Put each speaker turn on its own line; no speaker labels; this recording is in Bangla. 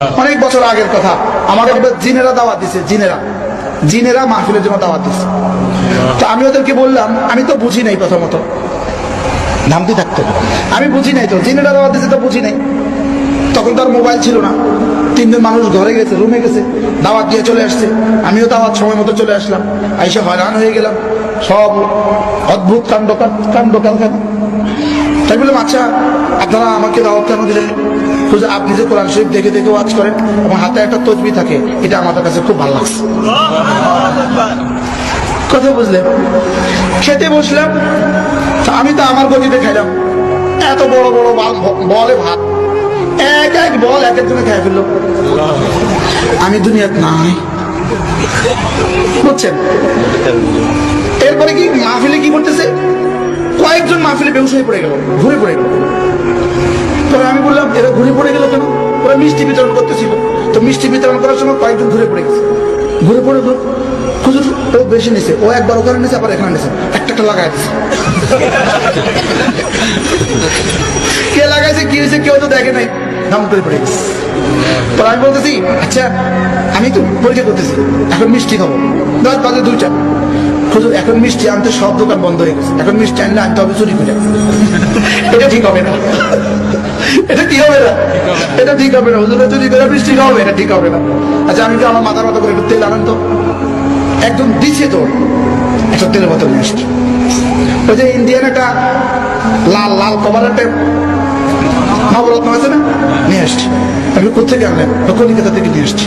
অনেক বছর আগের কথা। আমাকে জিনেরা দাওয়াত দিছে, জিনেরা। জিনেরা মাহফিলের জন্য দাওয়াত দিছে। তো আমি ওদেরকে বললাম, আমি তো বুঝি নাই প্রথমত। নামতে থাকতো আমি বুঝি নাই তো, জিনেরা দাওয়াত দিছে তো বুঝি নাই। তখন তো আর মোবাইল ছিল না। তিনজন মানুষ ঘরে গেছে, রুমে গেছে, দাওয়াত দিয়ে চলে আসছে। আমিও দাওয়াত সময় মতো চলে আসলাম। আইসা হয়রান হয়ে গেলাম। সব অদ্ভুত কাণ্ড কাণ্ড কারখানা তাই বললাম আচ্ছা আপনারা আমাকে দাওয়াত কেন দিলেন? আপনি যে কোরআন শরীফ দেখে দেখে ওয়াজ করেন এবং হাতে একটা তসবি থাকে, এটা আমাদের কাছে খুব ভালো লাগছে। কথা বুঝলেন? খেতে বসলাম আমি তো আমার গতিতে খাইলাম। এত বড় বড় বাল- ভাত। এক এক বল এক একজনে খেয়ে ফেলল। আমি দুনিয়াত নাই। বুঝছেন? এরপরে কি মাহফিলে কি করতেছে? কয়েকজন মাহফিলে বেউস হয়ে পড়ে গেল ঘুরে পড়ে গেল। এরা ঘুরে পড়ে গেল কেন? ওরা মিষ্টি বিতরণ করতেছিল। তো মিষ্টি বিতরণ করার সময় কয়েকজন ঘুরে পড়ে গেছে। ঘুরে পড়ে হুজুর, ও বেশি নিছে। ও একবার ওখানে নিছে, আবার এখানে নিছে। একটা একটা লাগাই দিছে। কে লাগাইছে, কি হয়েছে, কেউ তো দেখে নাই। নাম করে পড়ে গেছে। আমি বলতেছি আচ্ছা আমি তো পরীক্ষা করতেছি। এখন মিষ্টি খাব। দশ বাজে দুইটা। হুজুর, এখন মিষ্টি আনতে সব দোকান বন্ধ হয়ে গেছে। এখন মিষ্টি আনলে আনতে হবে, চুরি করে। এটা ঠিক হবে না। এটা কি হবে না। এটা ঠিক হবে না। হুজুর চুরি করে, মিষ্টি খাওয়াবে এটা ঠিক হবে না। আচ্ছা আমি আমার মাথার মতো করে একটু তেল আনেন তো। একদম দিছে তো। একটা তেলের বোতল নিয়ে ওই যে ইন্ডিয়ান একটা লাল লাল কভারের একটা নবরত্ন আছে না? নিয়ে আসছি। আমি কোথেকে আনলেন? কলিকাতা থেকে নিয়ে আসছি।